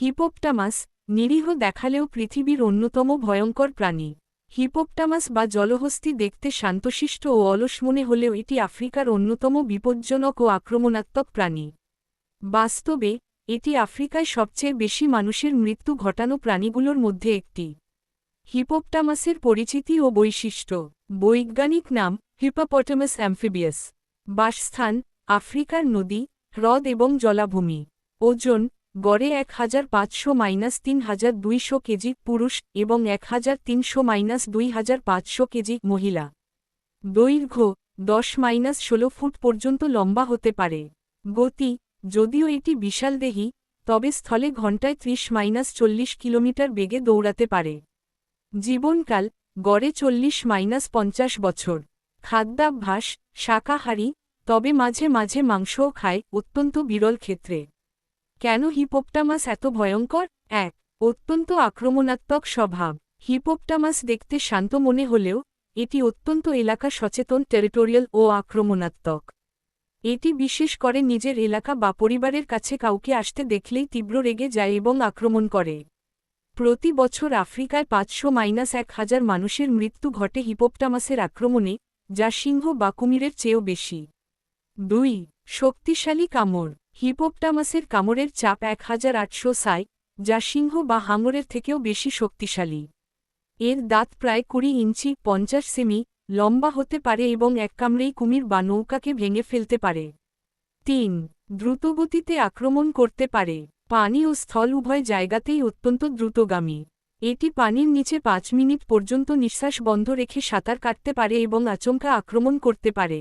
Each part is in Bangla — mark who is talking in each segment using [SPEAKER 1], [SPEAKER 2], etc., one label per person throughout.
[SPEAKER 1] হিপোপটামাস নিরীহ দেখালেও পৃথিবীর অন্যতম ভয়ঙ্কর প্রাণী। হিপোপটামাস বা জলহস্তি দেখতে শান্তশিষ্ট ও অলস মনে হলেও এটি আফ্রিকার অন্যতম বিপজ্জনক ও আক্রমণাত্মক প্রাণী। বাস্তবে, এটি আফ্রিকায় সবচেয়ে বেশি মানুষের মৃত্যু ঘটানো প্রাণীগুলোর মধ্যে একটি। হিপোপটামাসের পরিচিতি ও বৈশিষ্ট্য। বৈজ্ঞানিক নাম হিপোপটামাস অ্যাম্ফিবিয়াস। বাসস্থান, আফ্রিকার নদী, হ্রদ এবং জলাভূমি। ওজন গড়ে এক হাজার পাঁচশো মাইনাস তিন হাজার দুইশো কেজি পুরুষ এবং এক হাজার তিনশো মাইনাস দুই হাজার পাঁচশো কেজি মহিলা। দৈর্ঘ্য দশ মাইনাস ষোলো ফুট পর্যন্ত লম্বা হতে পারে। গতি যদিও এটি বিশালদেহী তবে স্থলে ঘণ্টায় ত্রিশ মাইনাস চল্লিশ কিলোমিটার বেগে দৌড়াতে পারে। জীবনকাল গড়ে চল্লিশ মাইনাস পঞ্চাশ বছর। খাদ্যাভ্যাস, শাকাহারী, তবে মাঝে মাঝে মাংসও খায়, অত্যন্ত বিরল ক্ষেত্রে। কেন হিপোপটামাস এত ভয়ঙ্কর? এক, অত্যন্ত আক্রমণাত্মক স্বভাব। হিপোপটামাস দেখতে শান্ত মনে হলেও, এটি অত্যন্ত এলাকা সচেতন টেরিটোরিয়াল ও আক্রমণাত্মক। এটি বিশেষ করে নিজের এলাকা বা পরিবারের কাছে কাউকে আসতে দেখলেই তীব্র রেগে যায় এবং আক্রমণ করে। প্রতি বছর আফ্রিকায় পাঁচশো মাইনাস এক হাজার মানুষের মৃত্যু ঘটে হিপোপটামাসের আক্রমণে, যা সিংহ বা কুমিরের চেয়েও বেশি। দুই, শক্তিশালী কামড়। হিপোপটামাসের কামড়ের চাপ এক হাজার আটশো সাই, যা সিংহ বা হাঙরের থেকেও বেশি শক্তিশালী। এর দাঁত প্রায় কুড়ি ইঞ্চি, পঞ্চাশ সেমি, লম্বা হতে পারে এবং এক কামড়েই কুমির বা নৌকাকে ভেঙে ফেলতে পারে। তিন, দ্রুতগতিতে আক্রমণ করতে পারে। পানি ও স্থল উভয় জায়গাতেই অত্যন্ত দ্রুতগামী। এটি পানির নিচে পাঁচ মিনিট পর্যন্ত নিঃশ্বাস বন্ধ রেখে সাঁতার কাটতে পারে এবং আচমকা আক্রমণ করতে পারে।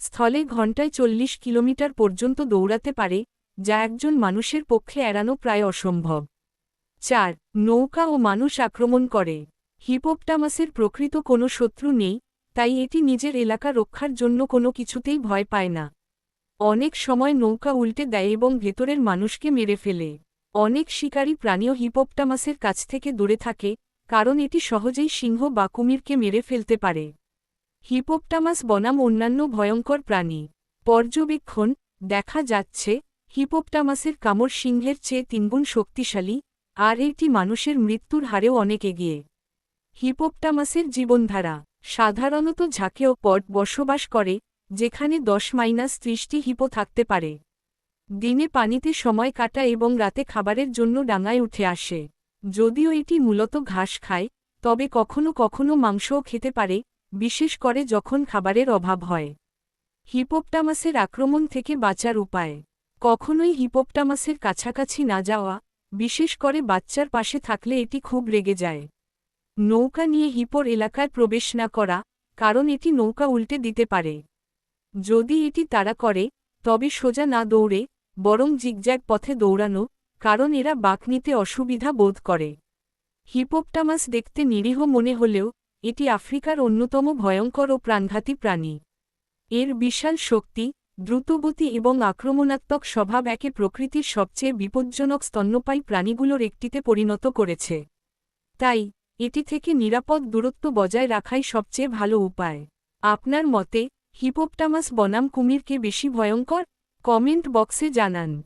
[SPEAKER 1] স্থলে ঘণ্টায় চল্লিশ কিলোমিটার পর্যন্ত দৌড়াতে পারে, যা একজন মানুষের পক্ষে এড়ানো প্রায় অসম্ভব। চার, নৌকা ও মানুষ আক্রমণ করে। হিপোপটামাসের প্রকৃত কোনো শত্রু নেই, তাই এটি নিজের এলাকা রক্ষার জন্য কোনো কিছুতেই ভয় পায় না। অনেক সময় নৌকা উল্টে দেয় এবং ভেতরের মানুষকে মেরে ফেলে। অনেক শিকারী প্রাণীও হিপোপটামাসের কাছ থেকে দূরে থাকে, কারণ এটি সহজেই সিংহ বা কুমিরকে মেরে ফেলতে পারে। হিপোপটামাস বনাম অন্যান্য ভয়ঙ্কর প্রাণী। পর্যবেক্ষণ, দেখা যাচ্ছে, হিপোপটামাসের কামড় সিংহের চেয়ে তিনগুণ শক্তিশালী, আর এটি মানুষের মৃত্যুর হারেও অনেক এগিয়ে। হিপোপটামাসের জীবনধারা, সাধারণত ঝাঁকেও পট বসবাস করে, যেখানে দশ মাইনাস ত্রিশটি হিপো থাকতে পারে। দিনে পানিতে সময় কাটা এবং রাতে খাবারের জন্য ডাঙায় উঠে আসে। যদিও এটি মূলত ঘাস খায়, তবে কখনো কখনো মাংসও খেতে পারে বিশেষ করে যখন খাবারের অভাব হয়। হিপোপটামাসের আক্রমণ থেকে বাঁচার উপায়। কখনোই হিপোপটামাসের কাছাকাছি না যাওয়া, বিশেষ করে বাচ্চার পাশে থাকলে এটি খুব রেগে যায়। নৌকা নিয়ে হিপোর এলাকায় প্রবেশ না করা, কারণ এটি নৌকা উল্টে দিতে পারে। যদি এটি তাড়া করে, তবে সোজা না দৌড়ে, বরং জিগজ্যাগ পথে দৌড়ানো, কারণ এরা বাঁক নিতে অসুবিধা বোধ করে। হিপোপটামাস দেখতে নিরীহ মনে হলেও এটি আফ্রিকার অন্যতম ভয়ঙ্কর ও প্রাণঘাতী প্রাণী। এর বিশাল শক্তি, দ্রুতগতি এবং আক্রমণাত্মক স্বভাব একে প্রকৃতির সবচেয়ে বিপজ্জনক স্তন্যপায়ী প্রাণীগুলোর একটিতে পরিণত করেছে। তাই, এটি থেকে নিরাপদ দূরত্ব বজায় রাখাই সবচেয়ে ভালো উপায়। আপনার মতে, হিপোপটামাস বনাম কুমিরকে বেশি ভয়ঙ্কর? কমেন্ট বক্সে জানান।